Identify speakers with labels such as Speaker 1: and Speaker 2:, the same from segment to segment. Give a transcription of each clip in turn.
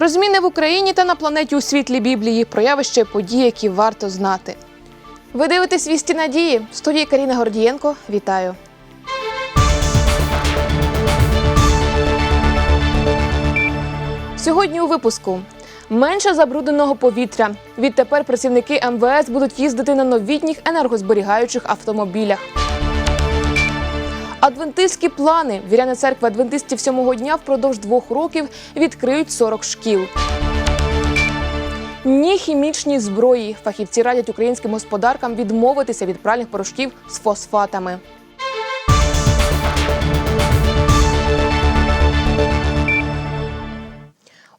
Speaker 1: Про зміни в Україні та на планеті у світлі Біблії, про явища і події, які варто знати. Ви дивитесь вісті надії. В студії Каріна Гордієнко. Вітаю. Сьогодні у випуску менше забрудненого повітря. Відтепер працівники МВС будуть їздити на новітніх енергозберігаючих автомобілях. Адвентистські плани. Віряни церкви адвентистів сьомого дня впродовж двох років відкриють 40 шкіл. Ні хімічні зброї. Фахівці радять українським господаркам відмовитися від пральних порошків з фосфатами.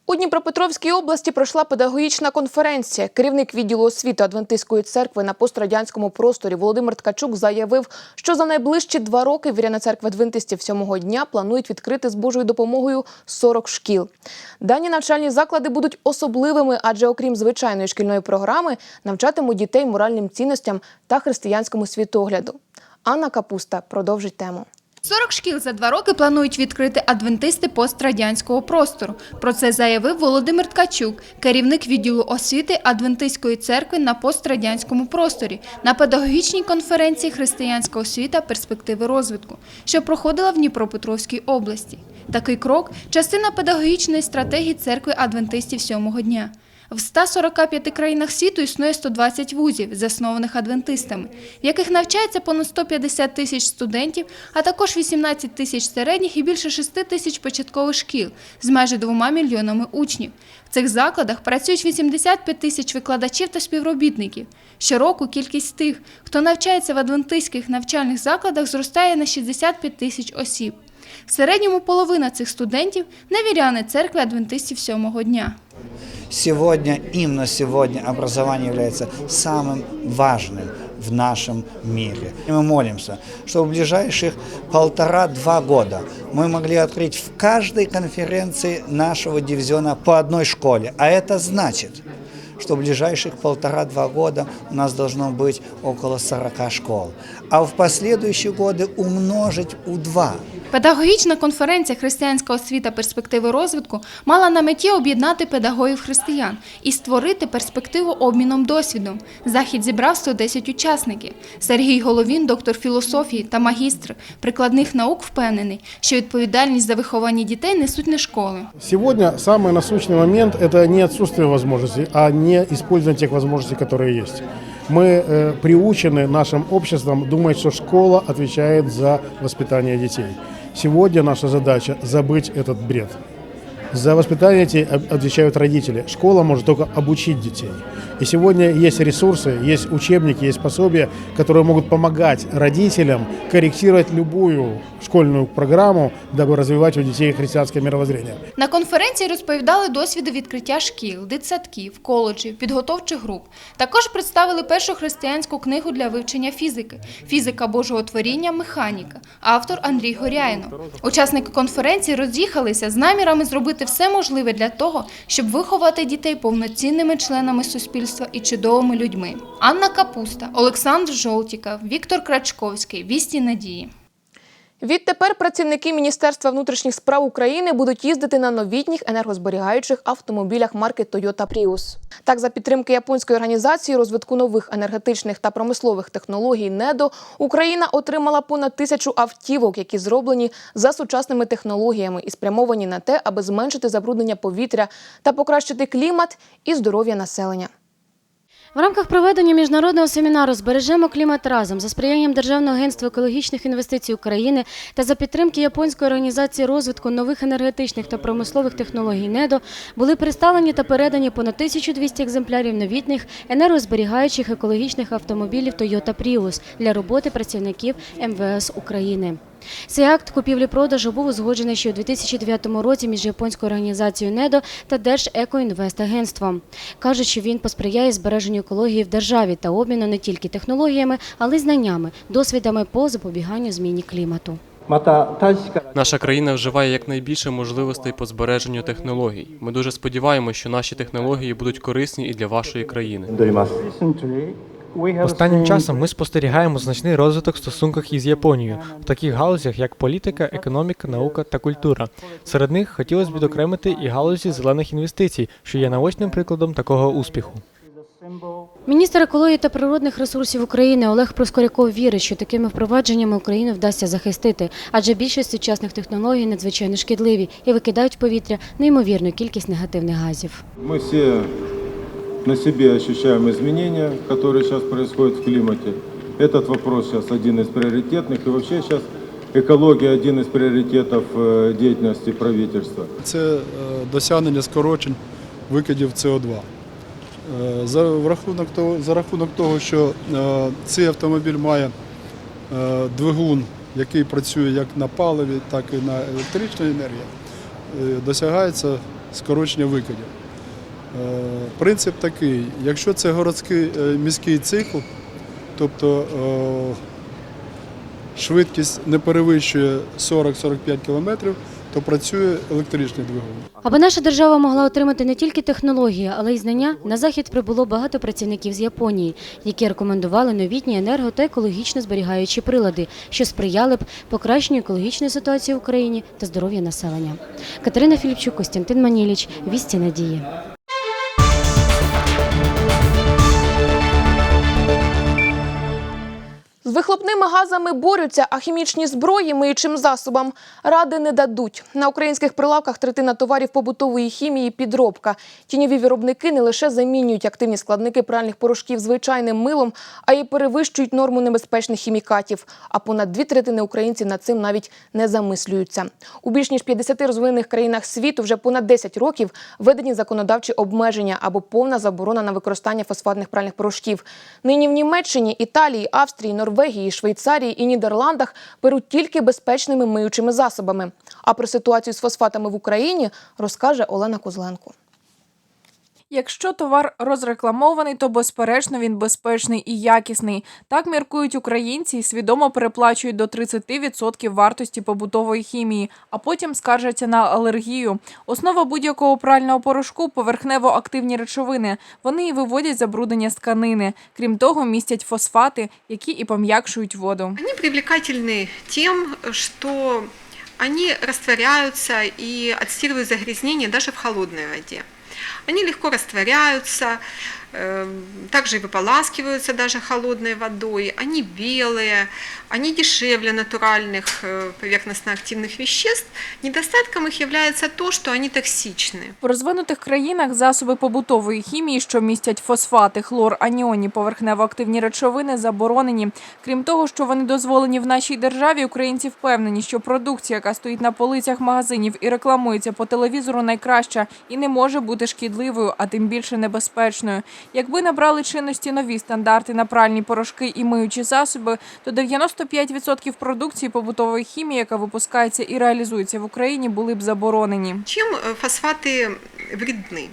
Speaker 1: У Дніпропетровській області пройшла педагогічна конференція. Керівник відділу освіти Адвентистської церкви на пострадянському просторі Володимир Ткачук заявив, що за найближчі два роки віряна церква адвентистів сьомого дня планують відкрити з Божою допомогою 40 шкіл. Дані навчальні заклади будуть особливими, адже окрім звичайної шкільної програми навчатимуть дітей моральним цінностям та християнському світогляду. Анна Капуста продовжить тему.
Speaker 2: 40 шкіл за два роки планують відкрити адвентисти пострадянського простору. Про це заявив Володимир Ткачук, керівник відділу освіти Адвентистської церкви на пострадянському просторі на педагогічній конференції Християнська освіта перспективи розвитку, що проходила в Дніпропетровській області. Такий крок частина педагогічної стратегії церкви адвентистів сьомого дня. В 145 країнах світу існує 120 вузів, заснованих адвентистами, в яких навчається понад 150 тисяч студентів, а також 18 тисяч середніх і більше 6 тисяч початкових шкіл з майже двома мільйонами учнів. В цих закладах працюють 85 тисяч викладачів та співробітників. Щороку кількість тих, хто навчається в адвентистських навчальних закладах, зростає на 65 тисяч осіб. В середньому половина цих студентів – невіряни церкви адвентистів сьомого дня.
Speaker 3: Сегодня, именно сегодня образование является самым важным в нашем мире. И мы молимся, что в ближайших полтора-два года мы могли открыть в каждой конференции нашего дивизиона по одной школе. А это значит, что в ближайших полтора-два года у нас должно быть около 40 школ. А в последующие годы умножить у два.
Speaker 2: Педагогічна конференція Християнська освіта перспективи розвитку мала на меті об'єднати педагогів християн і створити перспективу обміном досвідом. Захід зібрав 110 учасників. Сергій Головін, доктор філософії та магістр прикладних наук, впевнений, що відповідальність за виховання дітей несуть не школи.
Speaker 4: Сегодня самый насущный момент – это не отсутствие возможностей, а не использование тех возможностей, которые есть. Мы э, приучены нашим обществом думать, что школа отвечает за воспитание детей. Сегодня наша задача – забыть этот бред. За воспитание детей об- отвечают родители. Школа может только обучить детей. И сегодня есть ресурсы, есть учебники, есть пособия, которые могут помогать родителям корректировать любую школьную программу, дабы развивать у детей христианское мировоззрение.
Speaker 2: На конференції розповідали досвіди відкриття шкіл, дитсадків, коледжів, підготовчих груп. Також представили першу християнську книгу для вивчення фізики Фізика Божого творіння, механіка, автор Андрій Горяйно. Учасники конференції роз'їхалися з намірами зробити все можливе для того, щоб виховати дітей повноцінними членами суспільства і чудовими людьми. Анна Капуста, Олександр Жолтіков, Віктор Крачковський, Вісті Надії.
Speaker 1: Відтепер працівники Міністерства внутрішніх справ України будуть їздити на новітніх енергозберігаючих автомобілях марки Toyota Prius. Так, за підтримки японської організації розвитку нових енергетичних та промислових технологій НЕДО Україна отримала понад тисячу автівок, які зроблені за сучасними технологіями і спрямовані на те, аби зменшити забруднення повітря та покращити клімат і здоров'я населення.
Speaker 5: В рамках проведення міжнародного семінару Збережемо клімат разом за сприянням Державного агентства екологічних інвестицій України та за підтримки японської організації розвитку нових енергетичних та промислових технологій НЕДО були представлені та передані понад 1200 екземплярів новітних енергозберігаючих екологічних автомобілів Toyota Prius для роботи працівників МВС України. Цей акт купівлі-продажу був узгоджений ще у 2009 році між японською організацією НЕДО та Держекоінвестагентством. Кажуть, що він посприяє збереженню екології в державі та обміну не тільки технологіями, але й знаннями, досвідами по запобіганню зміні клімату.
Speaker 6: Наша країна вживає якнайбільше можливостей по збереженню технологій. Ми дуже сподіваємося, що наші технології будуть корисні і для вашої країни.
Speaker 7: Останнім часом ми спостерігаємо значний розвиток в стосунках із Японією в таких галузях, як політика, економіка, наука та культура. Серед них хотілося б відокремити і галузі зелених інвестицій, що є наочним прикладом такого успіху.
Speaker 5: Міністр екології та природних ресурсів України Олег Проскоряков вірить, що такими впровадженнями Україну вдасться захистити, адже більшість сучасних технологій надзвичайно шкідливі і викидають в повітря неймовірну кількість негативних газів.
Speaker 8: Ми всі на себе ощущаем изменения, которые сейчас происходят в климате. Этот вопрос сейчас один из приоритетных. И вообще сейчас экология один из приоритетов э, деятельности правительства.
Speaker 9: Це е, досягнення скорочень викидів СО2. Е, За рахунок того, за рахунок того, що е, цей автомобіль має е, двигун, який працює як на паливі, так і на електричній енергії, е, досягається скорочення викидів. Е, Принцип такий: якщо це городський е, міський цикл, тобто е, швидкість не перевищує 40-45 км, то працює електричний двигун.
Speaker 5: Аби наша держава могла отримати не тільки технології, але й знання, на захід прибуло багато працівників з Японії, які рекомендували новітні енерго та екологічно зберігаючі прилади, що сприяли б покращенню екологічної ситуації в Україні та здоров'я населення. Катерина Філіпчук, Костянтин Маніліч, Вісті Надії.
Speaker 1: З вихлопними газами борються, а хімічні зброї миючим засобам ради не дадуть. На українських прилавках третина товарів побутової хімії підробка. Тіньові виробники не лише замінюють активні складники пральних порошків звичайним милом, а й перевищують норму небезпечних хімікатів. А понад дві третини українців над цим навіть не замислюються. У більш ніж 50 розвинених країнах світу вже понад 10 років введені законодавчі обмеження або повна заборона на використання фосфатних пральних порошків. Нині в Німеччині, Італії, Австрії, Норвегії, Швейцарії і Нідерландах беруть тільки безпечними миючими засобами. А про ситуацію з фосфатами в Україні розкаже Олена Козленко.
Speaker 10: Якщо товар розрекламований, то безперечно він безпечний і якісний. Так міркують українці і свідомо переплачують до 30% вартості побутової хімії, а потім скаржаться на алергію. Основа будь-якого прального порошку поверхнево-активні речовини. Вони і виводять забруднення з тканини. Крім того, містять фосфати, які і пом'якшують воду.
Speaker 11: Они привлекательны тем, что они растворяются и отстирывают загрязнения даже в холодной воде. Они легко растворяются, также и выполаскиваются даже холодной водой. Они белые, они дешевле натуральных э, поверхностно-активных веществ. Недостатком их является то, что они токсичны.
Speaker 10: В розвинутих країнах засоби побутової хімії, що містять фосфати, хлор, аніонні поверхнево-активні речовини, заборонені. Крім того, що вони дозволені в нашій державі, українці впевнені, що продукція, яка стоїть на полицях магазинів і рекламується по телевізору, найкраща і не може бути шкідливою, а тим більше небезпечною. Якби набрали чинності нові стандарти на пральні порошки і миючі засоби, то 95% продукції побутової хімії, яка випускається і реалізується в Україні, були б заборонені.
Speaker 11: Чем э, фосфаты вредны?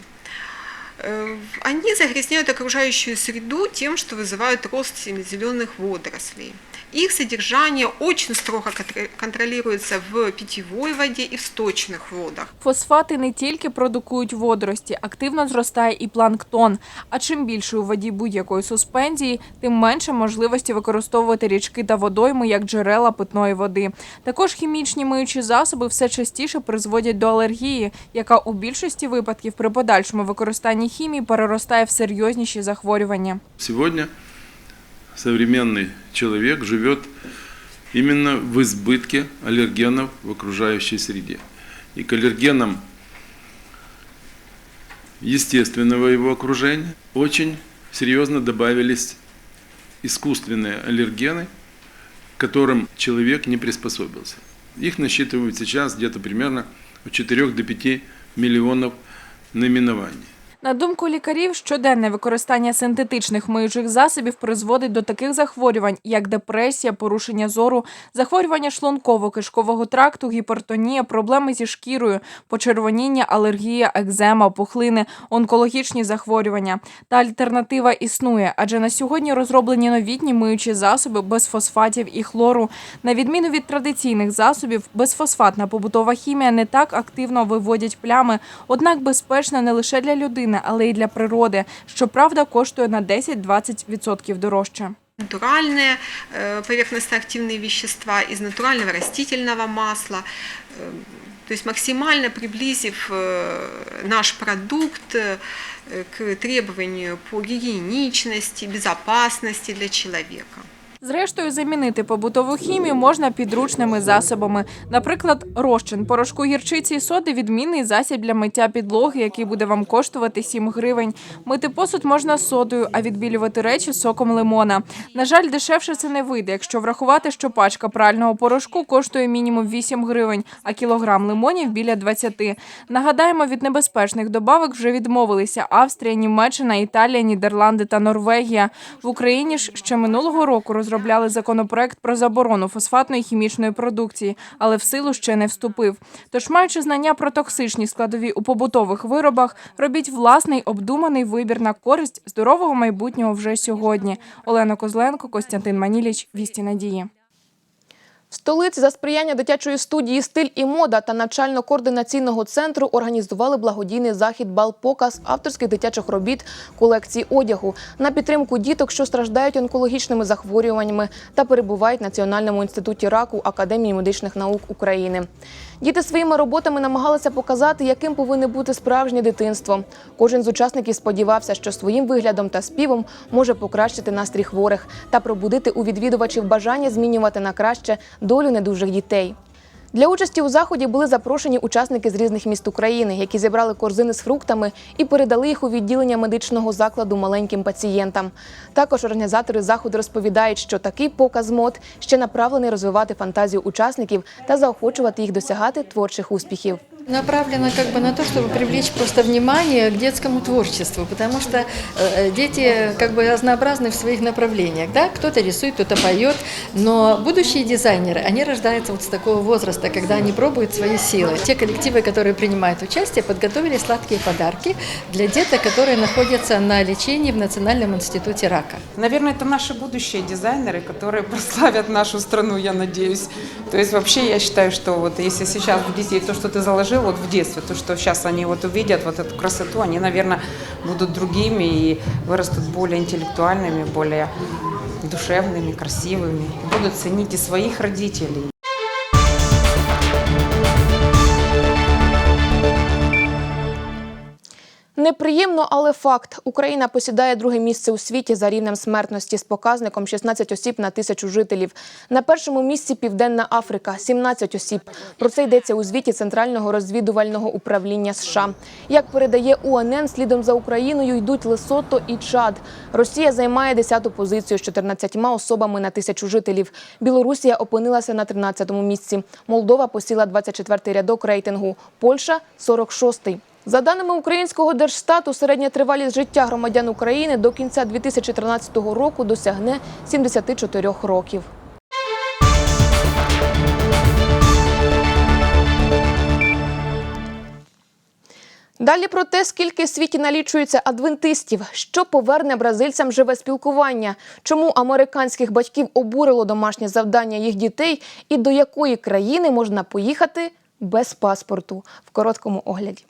Speaker 11: Э, Они загрязняют окружающую среду тем, что вызывают рост зеленых водорослей. Их содержание очень строго контр- контролируется в питьевой воде и в сточных водах.
Speaker 10: Фосфати не тільки продукують водорості, активно зростає і планктон. А чим більше у воді будь-якої суспензії, тим менше можливості використовувати річки та водойми як джерела питної води. Також хімічні миючі засоби все частіше призводять до алергії, яка у більшості випадків при подальшому використанні хімії переростає в серйозніші захворювання.
Speaker 12: Сегодня современный человек живет именно в избытке аллергенов в окружающей среде. И к аллергенам естественного его окружения очень серьезно добавились искусственные аллергены, к которым человек не приспособился. Их насчитывают сейчас где-то примерно от 4 до 5 миллионов наименований.
Speaker 10: На думку лікарів, щоденне використання синтетичних миючих засобів призводить до таких захворювань, як депресія, порушення зору, захворювання шлунково-кишкового тракту, гіпертонія, проблеми зі шкірою, почервоніння, алергія, екзема, пухлини, онкологічні захворювання. Та альтернатива існує, адже на сьогодні розроблені новітні миючі засоби без фосфатів і хлору. На відміну від традиційних засобів, безфосфатна побутова хімія не так активно виводять плями, однак безпечна не лише для людини, людини, але й для природи. Щоправда, коштує на 10-20% дорожче.
Speaker 11: Натуральные э, поверхностно-активные вещества из натурального растительного масла. Э, То есть максимально приблизив э, наш продукт э, к требованию по гигиеничности, безопасности для человека.
Speaker 10: Зрештою, замінити побутову хімію можна підручними засобами. Наприклад, розчин порошку гірчиці і соди відмінний засіб для миття підлоги, який буде вам коштувати 7 гривень. Мити посуд можна содою, а відбілювати речі соком лимона. На жаль, дешевше це не вийде, якщо врахувати, що пачка прального порошку коштує мінімум 8 гривень, а кілограм лимонів біля 20. Нагадаємо, від небезпечних добавок вже відмовилися Австрія, Німеччина, Італія, Нідерланди та Норвегія. В Україні ж ще минулого року розробляли законопроект про заборону фосфатної хімічної продукції, але в силу ще не вступив. Тож, маючи знання про токсичні складові у побутових виробах, робіть власний обдуманий вибір на користь здорового майбутнього вже сьогодні. Олена Козленко, Костянтин Маніліч, Вісті Надії.
Speaker 1: В столиці за сприяння дитячої студії Стиль і мода та навчально-координаційного центру організували благодійний захід Бал-показ авторських дитячих робіт колекції одягу на підтримку діток, що страждають онкологічними захворюваннями та перебувають в Національному інституті раку Академії медичних наук України. Діти своїми роботами намагалися показати, яким повинне бути справжнє дитинство. Кожен з учасників сподівався, що своїм виглядом та співом може покращити настрій хворих та пробудити у відвідувачів бажання змінювати на краще долю недужих дітей. Для участі у заході були запрошені учасники з різних міст України, які зібрали корзини з фруктами і передали їх у відділення медичного закладу маленьким пацієнтам. Також організатори заходу розповідають, що такий показ мод ще направлений розвивати фантазію учасників та заохочувати їх досягати творчих успіхів.
Speaker 13: направлено как бы на то, чтобы привлечь просто внимание к детскому творчеству, потому что э, дети как бы разнообразны в своих направлениях, да, кто-то рисует, кто-то поет, но будущие дизайнеры, они рождаются вот с такого возраста, когда они пробуют свои силы. Те коллективы, которые принимают участие, подготовили сладкие подарки для деток, которые находятся на лечении в Национальном институте рака.
Speaker 14: Наверное, это наши будущие дизайнеры, которые прославят нашу страну, я надеюсь. То есть вообще я считаю, что вот если сейчас в детей то, что ты заложил вот в детстве, то, что сейчас они вот увидят вот эту красоту, они, наверное, будут другими и вырастут более интеллектуальными, более душевными, красивыми, будут ценить и своих родителей.
Speaker 1: Неприємно, але факт. Україна посідає друге місце у світі за рівнем смертності з показником 16 осіб на тисячу жителів. На першому місці Південна Африка 17 осіб. Про це йдеться у звіті Центрального розвідувального управління США. Як передає УНН, слідом за Україною йдуть Лесото і Чад. Росія займає 10-ту позицію з 14 особами на тисячу жителів. Білорусія опинилася на 13-му місці. Молдова посіла 24-й рядок рейтингу. Польща 46-й. За даними українського держстату, середня тривалість життя громадян України до кінця 2013 року досягне 74 років. Далі про те, скільки в світі налічується адвентистів, що поверне бразильцям живе спілкування, чому американських батьків обурило домашнє завдання їх дітей і до якої країни можна поїхати без паспорту в короткому огляді.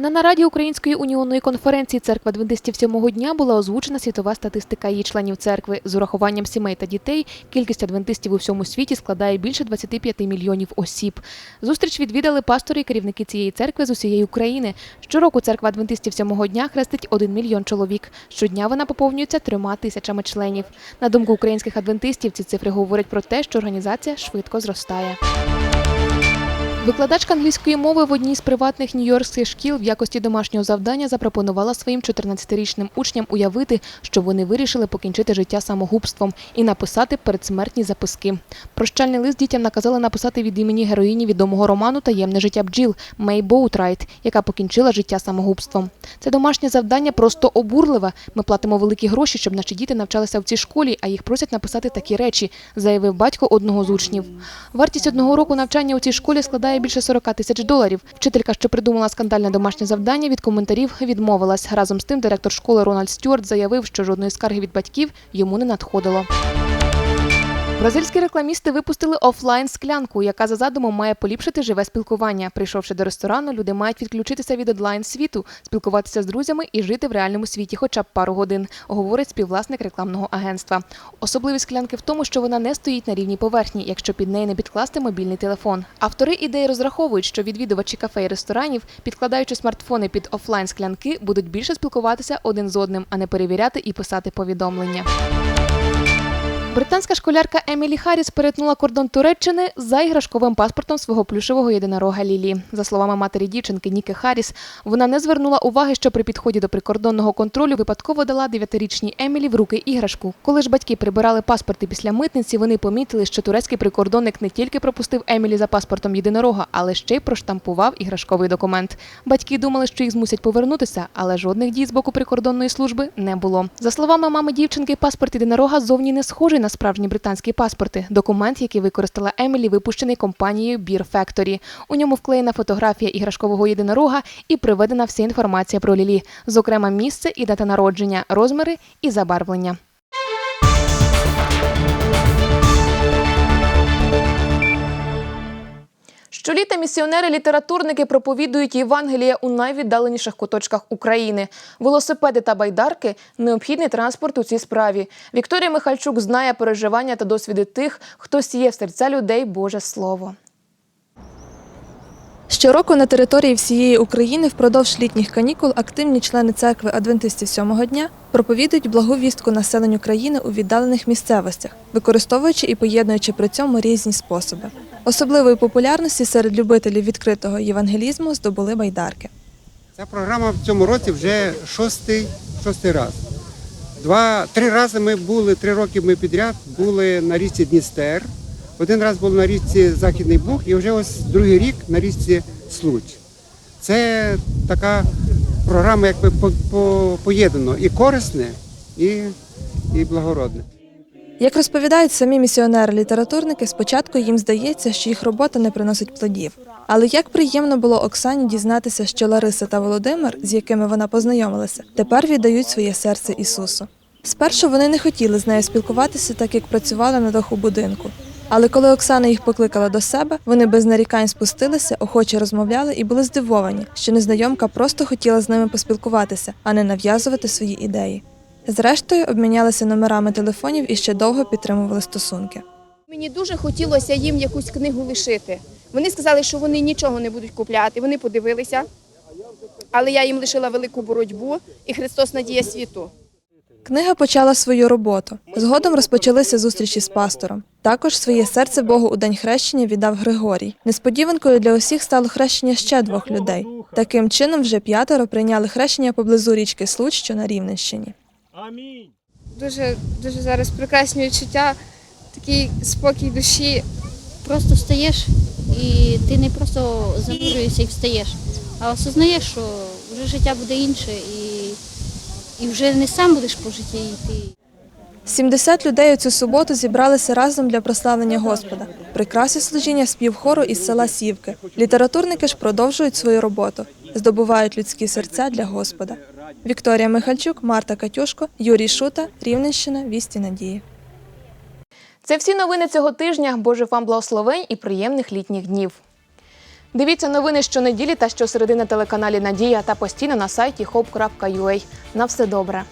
Speaker 1: На нараді Української уніонної конференції церква адвентистів сьомого дня була озвучена світова статистика її членів церкви. З урахуванням сімей та дітей кількість адвентистів у всьому світі складає більше 25 мільйонів осіб. Зустріч відвідали пастори і керівники цієї церкви з усієї України. Щороку церква адвентистів сьомого дня хрестить один мільйон чоловік. Щодня вона поповнюється трьома тисячами членів. На думку українських адвентистів, ці цифри говорять про те, що організація швидко зростає. Викладачка англійської мови в одній з приватних нью-йоркських шкіл в якості домашнього завдання запропонувала своїм 14-річним учням уявити, що вони вирішили покінчити життя самогубством і написати передсмертні записки. Прощальний лист дітям наказали написати від імені героїні відомого роману Таємне життя бджіл Мей Боутрайт, яка покінчила життя самогубством. Це домашнє завдання просто обурливе. Ми платимо великі гроші, щоб наші діти навчалися в цій школі, а їх просять написати такі речі, заявив батько одного з учнів. Вартість одного року навчання у цій школі складає більше 40 тисяч доларів. Вчителька, що придумала скандальне домашнє завдання, від коментарів відмовилась. Разом з тим, директор школи Рональд Стюарт заявив, що жодної скарги від батьків йому не надходило. Бразильські рекламісти випустили офлайн склянку, яка за задумом має поліпшити живе спілкування. Прийшовши до ресторану, люди мають відключитися від онлайн світу, спілкуватися з друзями і жити в реальному світі, хоча б пару годин, говорить співвласник рекламного агентства. Особливість склянки в тому, що вона не стоїть на рівній поверхні, якщо під неї не підкласти мобільний телефон. Автори ідеї розраховують, що відвідувачі кафе і ресторанів, підкладаючи смартфони під офлайн склянки, будуть більше спілкуватися один з одним, а не перевіряти і писати повідомлення. Британська школярка Емілі Харріс перетнула кордон Туреччини за іграшковим паспортом свого плюшевого єдинорога Лілі. За словами матері дівчинки Ніки Харріс, вона не звернула уваги, що при підході до прикордонного контролю випадково дала дев'ятирічній Емілі в руки іграшку. Коли ж батьки прибирали паспорти після митниці, вони помітили, що турецький прикордонник не тільки пропустив Емілі за паспортом єдинорога, але ще й проштампував іграшковий документ. Батьки думали, що їх змусять повернутися, але жодних дій з боку прикордонної служби не було. За словами мами дівчинки, паспорт єдинорога зовні не схожий на справжні британські паспорти. Документ, який використала Емілі, випущений компанією Beer Factory. У ньому вклеєна фотографія іграшкового єдинорога і приведена вся інформація про Лілі, зокрема місце і дата народження, розміри і забарвлення. Щоліта місіонери-літературники проповідують Євангелія у найвіддаленіших куточках України. Велосипеди та байдарки необхідний транспорт у цій справі. Вікторія Михальчук знає переживання та досвіди тих, хто сіє в серця людей Боже Слово.
Speaker 15: Щороку на території всієї України впродовж літніх канікул активні члени церкви адвентистів сьомого дня проповідують благу вістку населенню країни у віддалених місцевостях, використовуючи і поєднуючи при цьому різні способи. Особливої популярності серед любителів відкритого євангелізму здобули байдарки.
Speaker 16: Ця програма в цьому році вже шостий, шостий раз. Два, три рази ми були, три роки ми підряд були на річці Дністер. Один раз був на річці Західний Буг і вже ось другий рік на річці Случ. Це така програма, якби по- по- поєднано і корисне, і, і благородне.
Speaker 15: Як розповідають самі місіонери-літературники, спочатку їм здається, що їх робота не приносить плодів. Але як приємно було Оксані дізнатися, що Лариса та Володимир, з якими вона познайомилася, тепер віддають своє серце Ісусу. Спершу вони не хотіли з нею спілкуватися, так як працювали на даху будинку. Але коли Оксана їх покликала до себе, вони без нарікань спустилися, охоче розмовляли і були здивовані, що незнайомка просто хотіла з ними поспілкуватися, а не нав'язувати свої ідеї. Зрештою, обмінялися номерами телефонів і ще довго підтримували стосунки.
Speaker 17: Мені дуже хотілося їм якусь книгу лишити. Вони сказали, що вони нічого не будуть купляти. Вони подивилися, але я їм лишила велику боротьбу і Христос надія світу.
Speaker 15: Книга почала свою роботу. Згодом розпочалися зустрічі з пастором. Також своє серце Богу у день хрещення віддав Григорій. Несподіванкою для усіх стало хрещення ще двох людей. Таким чином, вже п'ятеро прийняли хрещення поблизу річки Случ, що на Рівненщині.
Speaker 17: Дуже дуже зараз прекрасні відчуття, такий спокій душі.
Speaker 18: Просто встаєш і ти не просто занурюєшся і встаєш, а осознаєш, що вже життя буде інше і, і вже не сам будеш по житті йти.
Speaker 15: 70 людей у цю суботу зібралися разом для прославлення Господа. Прикрасив служіння співхору із села Сівки. Літературники ж продовжують свою роботу, здобувають людські серця для Господа. Вікторія Михальчук, Марта Катюшко, Юрій Шута, Рівненщина, Вісті Надії.
Speaker 1: Це всі новини цього тижня. Боже вам благословень і приємних літніх днів. Дивіться новини щонеділі та щосереди на телеканалі Надія та постійно на сайті hope.ua. На все добре.